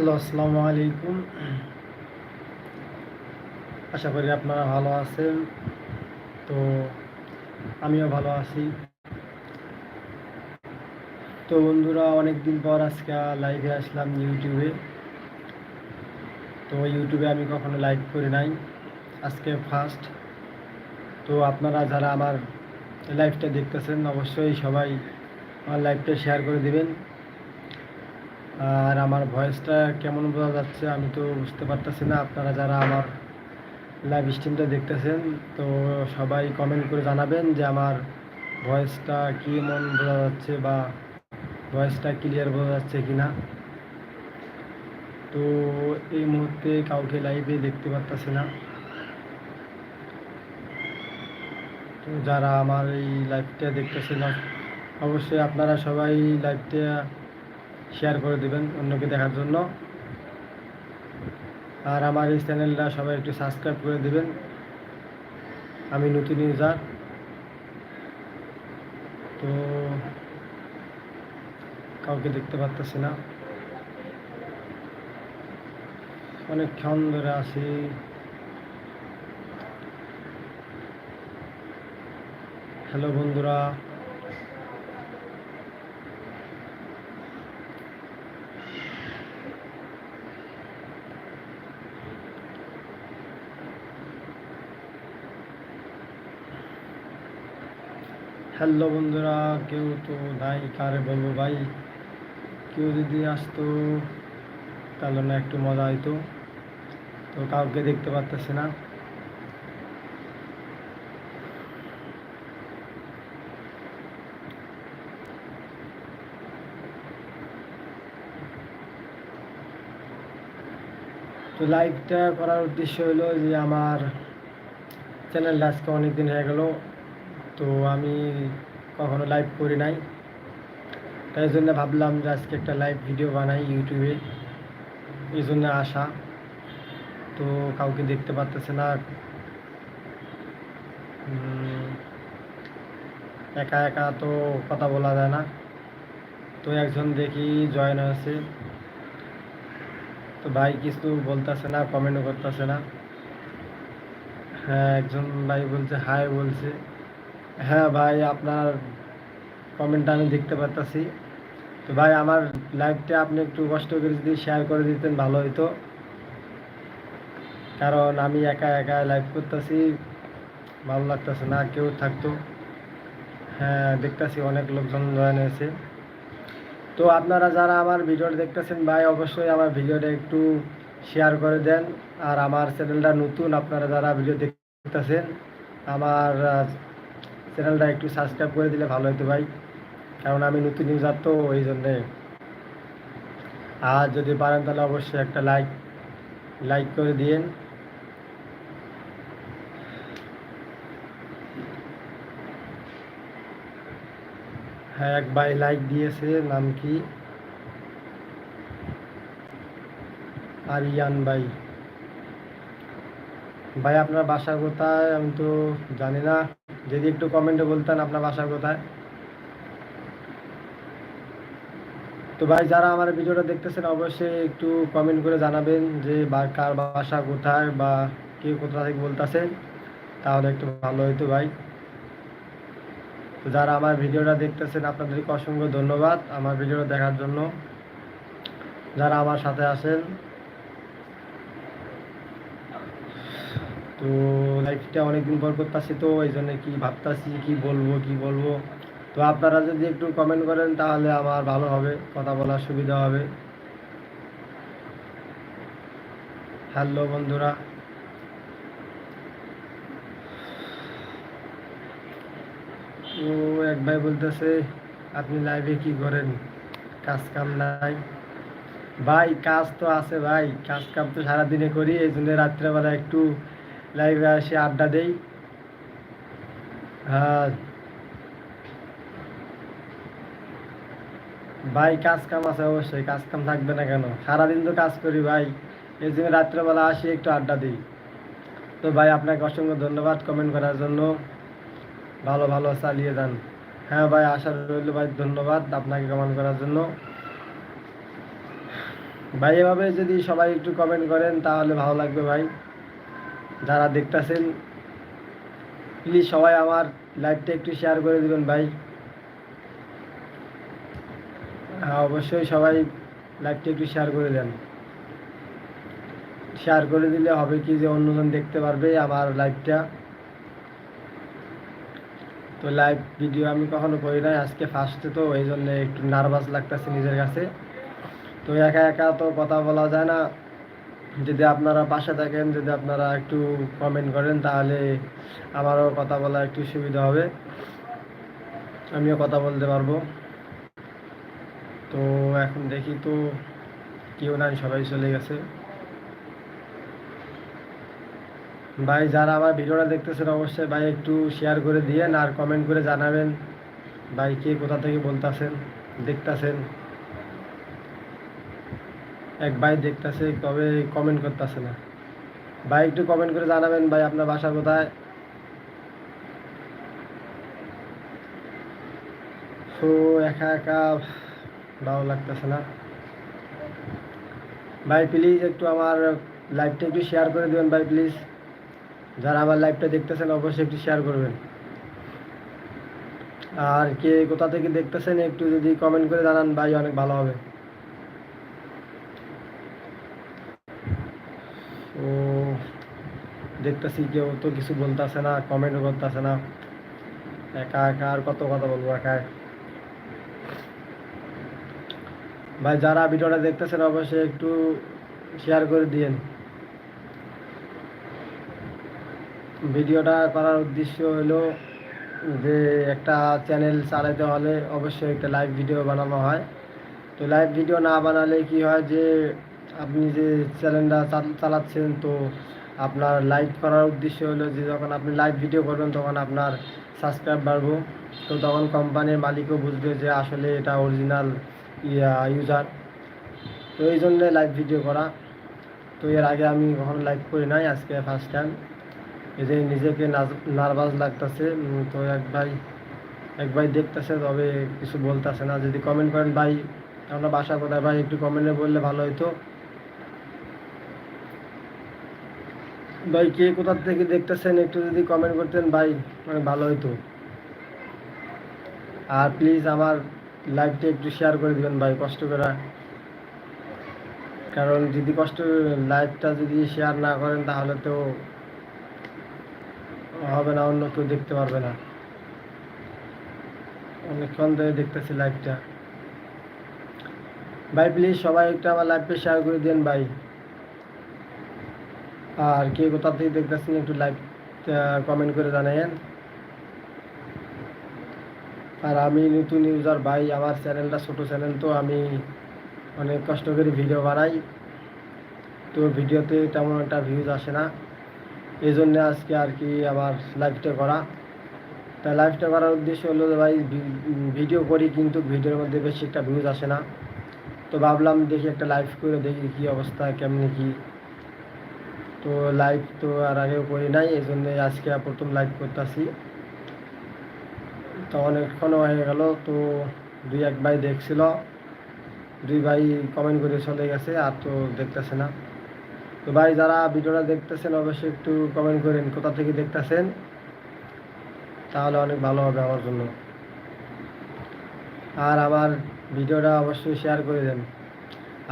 Hello আসসালামু আলাইকুম। আশা করি আপনারা ভালো আছেন। তো আমিও ভালো আছি। তো বন্ধুরা অনেক দিন পর আজকে লাইভে আসলাম ইউটিউবে তো ইউটিউবে আমি কখনো লাইভ করি নাই। আজকে ফার্স্ট তো আপনারা যারা আমার লাইভটা দেখতেছেন, অবশ্যই সবাই আমার লাইভটা শেয়ার করে দিবেন। আর আমার ভয়েসটা কেমন বোঝা যাচ্ছে আমি তো বুঝতে পারতেছি না। আপনারা যারা আমার লাইভ স্ট্রিমটা দেখতেছেন, তো সবাই কমেন্ট করে জানাবেন যে আমার ভয়েসটা কেমন বোঝা যাচ্ছে বা ভয়েসটা ক্লিয়ার বোঝা যাচ্ছে কি না তো এই মুহূর্তে কাউকে লাইভে দেখতে পারতেছি না। তো যারা আমার এই লাইভটা দেখতেছে না অবশ্যই আপনারা সবাই লাইভটা শেয়ার করে দেবেন অন্যকে দেখার জন্য। আর আমার এই চ্যানেলটা সবাই একটু সাবস্ক্রাইব করে দেবেন। আমি নতুন ইউজার তো কাউকে দেখতে পারতেছি না। অনেকক্ষণ ধরে আছি। হ্যালো বন্ধুরা। হ্যালো বন্ধুরা, কেউ তো নাই, কারে বলব ভাই? কেউ যদি আসতো, তাহলে না একটু মজা হইতো। তো কাউকে দেখতে পারতেছি না। তো লাইভটা করার উদ্দেশ্য হলো যে, আমার চ্যানেলটা আজকে অনেক দিন হয়ে গেল। তো আমি কখনো লাইভ করি নাই। তাই জন্য ভাবলাম যে আজকে একটা লাইভ ভিডিও বানাই ইউটিউবে এই জন্য আসা। তো কাউকে দেখতে পারতেছে না। একা একা তো কথা বলা যায় না। তো একজন দেখি জয়েন হয়েছে। তো ভাই কিছু বলতেছে না কমেন্টও করতেছে না। হ্যাঁ একজন ভাই বলছে হাই বলছে। হ্যাঁ ভাই, আপনার কমেন্টটা আমি দেখতে পারতাছি। তো ভাই, আমার লাইভটা আপনি একটু কষ্ট করে যদি শেয়ার করে দিতেন ভালো হতো কারণ আমি একা একা লাইভ করতেছি, ভালো লাগতেছে না, কেউ থাকতো। হ্যাঁ দেখতেছি অনেক লোকজন জয়েন হয়েছে। তো আপনারা যারা আমার ভিডিওটা দেখতেছেন ভাই, অবশ্যই আমার ভিডিওটা একটু শেয়ার করে দেন। আর আমার চ্যানেলটা নতুন, আপনারা যারা ভিডিও দেখতেছেন, আমার চ্যানেলটা একটু সাবস্ক্রাইব করে দিলে ভালো হতো ভাই। কারণ আমি নতুন ইউজার তো ওই জন্যে। আর যদি পারেন তাহলে অবশ্যই একটা লাইক লাইক করে দিয়েন। হ্যাঁ এক ভাই লাইক দিয়েছে, নাম কি? আরিয়ান ভাই। ভাই, আপনার বাসা কোথায়? আমি তো জানি না। যদি একটু কমেন্টে বলতেন আপনার বাসা কোথায়? তো ভাই, যারা আমার ভিডিওটা দেখতেছেন, অবশ্যই একটু কমেন্ট করে জানাবেন যে কার বাসা কোথায় বা কে কোথা থেকে বলতেছেন তাহলে একটু ভালো হতো ভাই। তো যারা আমার ভিডিওটা দেখতেছেন, আপনাদেরকে অসংখ্য ধন্যবাদ আমার ভিডিওটা দেখার জন্য। যারা আমার সাথে আছেন তো লাইফটা অনেকদিন পর করতেছি তো এই জন্য কি ভাবতাছি, কি বলব কি বলব? তো আপনারা যদি একটু কমেন্ট করেন, তাহলে আমার ভালো হবে, কথা বলার সুবিধা হবে। হ্যালো বন্ধুরা। ও এক ভাই বলতেছে, আপনি লাইভে কি করেন? কাজ কাম নাই? ভাই, কাজ তো আছে ভাই, কাজ কাম তো সারাদিনে করি এই জন্য রাত্রেবেলা একটু লাইভে আসে, আড্ডা দেই। ভাই কাজ কাম আছে অবশ্যই কাজ কাম থাকবে না কেন? সারাদিন তো কাজ করি ভাই। এই জন্য রাত্রেবেলা আসি, একটু আড্ডা দিই। তো ভাই, আপনাকে অসংখ্য ধন্যবাদ কমেন্ট করার জন্য। ভালো ভালো চালিয়ে যান। হ্যাঁ ভাই, আশা রইল ভাই, ধন্যবাদ আপনাকে কমেন্ট করার জন্য। ভাই, এভাবে যদি সবাই একটু কমেন্ট করেন, তাহলে ভালো লাগবে ভাই। যারা দেখতাছেন প্লিজ সবাই আমার লাইভটা একটু শেয়ার করে দিবেন ভাই। অবশ্যই সবাই লাইভটা একটু শেয়ার করে দেন। শেয়ার করে দিলে হবে কি যে অন্যজন দেখতে পারবে আমার লাইভটা তো লাইভ ভিডিও আমি কখনো করি নাই, আজকে ফার্স্টে তো এই জন্য একটু নার্ভাস লাগতেছে নিজের কাছে। তো একা একা তো কথা বলা যায় না। যদি আপনারা পাশে থাকেন, যদি আপনারা একটু কমেন্ট করেন, তাহলে আমারও কথা বলা একটু সুবিধা হবে। আমিও কথা বলতে পারব। তো এখন দেখি তো কেউ নাই সবাই চলে গেছে। ভাই, যারা আমার ভিডিওটা দেখতেছেন, অবশ্যই ভাই একটু শেয়ার করে দিয়েন আর কমেন্ট করে জানাবেন। ভাই, কে কোথা থেকে বলতেছেন, দেখতাছেন। এক ভাই দেখতাছে তবে কমেন্ট করতেছে না। ভাই একটু কমেন্ট করে জানাবেন ভাই আপনার বাসা কোথায়? তো একা একা ভালো লাগতেছে না। ভাই প্লিজ একটু আমার লাইভটা একটু শেয়ার করে দেবেন ভাই প্লিজ যারা আমার লাইভটা দেখতেছেন অবশ্যই একটু শেয়ার করবেন। আর কে কোথা থেকে দেখতেছেন একটু যদি কমেন্ট করে জানান ভাই, অনেক ভালো হবে ও দেখতেছি কেউ তো কিছু বলতেছে না কমেন্টও করতেছে না। একা একা আর কত কথা বলব একা। ভাই, যারা ভিডিওটা দেখতেছেন, অবশ্যই একটু শেয়ার করে দিয়েন। ভিডিওটা করার উদ্দেশ্য হলো যে, একটা চ্যানেল চালাতে হলে অবশ্যই একটা লাইভ ভিডিও বানানো হয়। তো লাইভ ভিডিও না বানালে কি হয় যে, আপনি যে চ্যানেলটা চালাচ্ছেন, তো আপনার লাইভ করার উদ্দেশ্য হলো যে যখন আপনি লাইভ ভিডিও করবেন, তখন আপনার সাবস্ক্রাইব বাড়বো। তো তখন কোম্পানির মালিকও বুঝবে যে আসলে এটা অরিজিনাল ইউজার তো এই জন্যে লাইভ ভিডিও করা। তো এর আগে আমি কখনো লাইভ করি নাই, আজকে ফার্স্ট টাইম এই যে নিজেকে নার্ভাস লাগতেছে তো এক ভাই এক ভাই দেখতেছে, তবে কিছু বলতেছে না। যদি কমেন্ট করেন, ভাই, আমরা বাসা কোথায়? ভাই, একটু কমেন্টে বললে ভালো হতো ভাই, কে কোথা থেকে দেখতেছেন একটু যদি কমেন্ট করতেন ভাই মানে ভালো হতো আর প্লিজ আমার লাইভটা একটু শেয়ার করে দিবেন ভাই, কষ্ট করে। কারণ যদি কষ্ট লাইভটা যদি শেয়ার না করেন তাহলে তো হবে না, অন্য কেউ দেখতে পারবে না। অনেকক্ষণ ধরে দেখতেছি লাইভটা ভাই প্লিজ সবাই একটু আমার লাইভটা শেয়ার করে দেন ভাই। আর কে কোথা থেকে দেখতেছেন একটু লাইভ কমেন্ট করে জানাইন আর আমি নতুন ইউজার ভাই, আমার চ্যানেলটা ছোটো চ্যানেল তো আমি অনেক কষ্ট করে ভিডিও বানাই। তো ভিডিওতে তেমন একটা ভিউজ আসে না। এই জন্য আজকে আর কি আমার লাইভটা করা। তাই লাইভটা করার উদ্দেশ্য হলো যে ভাই ভিডিও করি কিন্তু ভিডিওর মধ্যে বেশি একটা ভিউজ আসে না। তো ভাবলাম দেখি একটা লাইভ করে দেখি কী অবস্থা, কেমনি কি তো লাইভ তো আর আগেও করি নাই, এই জন্য আজকে প্রথম লাইভ করতেছি। তো অনেকক্ষণ হয়ে গেল, তো দুই এক ভাই দেখছিল, দুই ভাই কমেন্ট করে চলে গেছে, আর তো দেখতেছে না। তো ভাই যারা ভিডিওটা দেখতেছেন, অবশ্যই একটু কমেন্ট করেন, কোথা থেকে দেখতেছেন? তাহলে অনেক ভালো হবে আমার জন্য। আর আমার ভিডিওটা অবশ্যই শেয়ার করে দেন।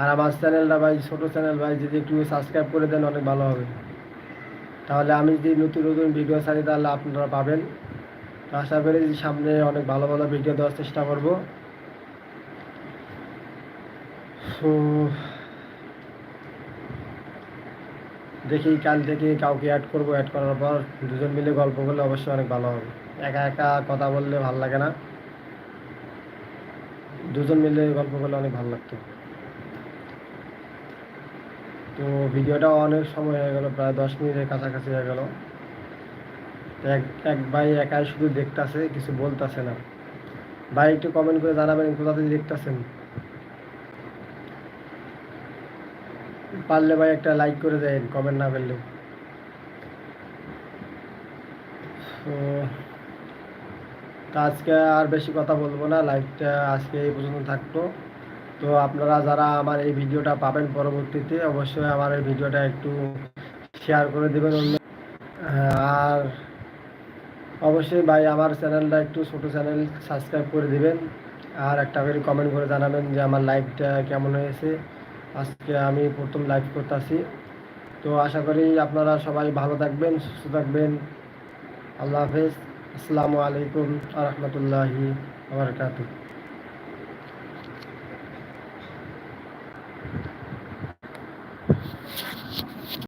আর আমার চ্যানেলটা ভাই, ছোটো চ্যানেল ভাই, যদি একটু সাবস্ক্রাইব করে দেন অনেক ভালো হবে। তাহলে আমি যদি নতুন নতুন ভিডিও ছাড়ি, তাহলে আপনারা পাবেন। আশা করি সামনে অনেক ভালো ভালো ভিডিও দেওয়ার চেষ্টা করব। দেখি কাল থেকে কাউকে অ্যাড করব অ্যাড করার পর দুজন মিলে গল্প করলে অবশ্যই অনেক ভালো হবে। একা একা কথা বললে ভালো লাগে না। দুজন মিলে গল্প করলে অনেক ভালো লাগতো। তো ভিডিওটা অনেক সময় হয়ে গেল, প্রায় দশ মিনিটের কাছাকাছি হয়ে গেল। এক এক ভাই একাই শুধু দেখতেছে, কিছু বলতেছে না। ভাই একটু কমেন্ট করে জানাবেন, কোথা থেকে দেখতেছেন? পারলে ভাই একটা লাইক করে দেন কমেন্ট না করলে তো আজকে আর বেশি কথা বলব না লাইভটা আজকে এই পর্যন্ত থাকতো তো আপনারা যারা আমার এই ভিডিওটা পাবেন পরবর্তীতে, অবশ্যই আমার এই ভিডিওটা একটু শেয়ার করে দেবেন অন্য আর অবশ্যই ভাই আমার চ্যানেলটা একটু ছোটো চ্যানেল সাবস্ক্রাইব করে দিবেন। আর একটা করে কমেন্ট করে জানাবেন যে আমার লাইভটা কেমন হয়েছে। আজকে আমি প্রথম লাইভ করতেছি। তো আশা করি আপনারা সবাই ভালো থাকবেন, সুস্থ থাকবেন। আল্লাহ হাফেজ। আসসালামু আলাইকুম আ রহমতুল্লাহি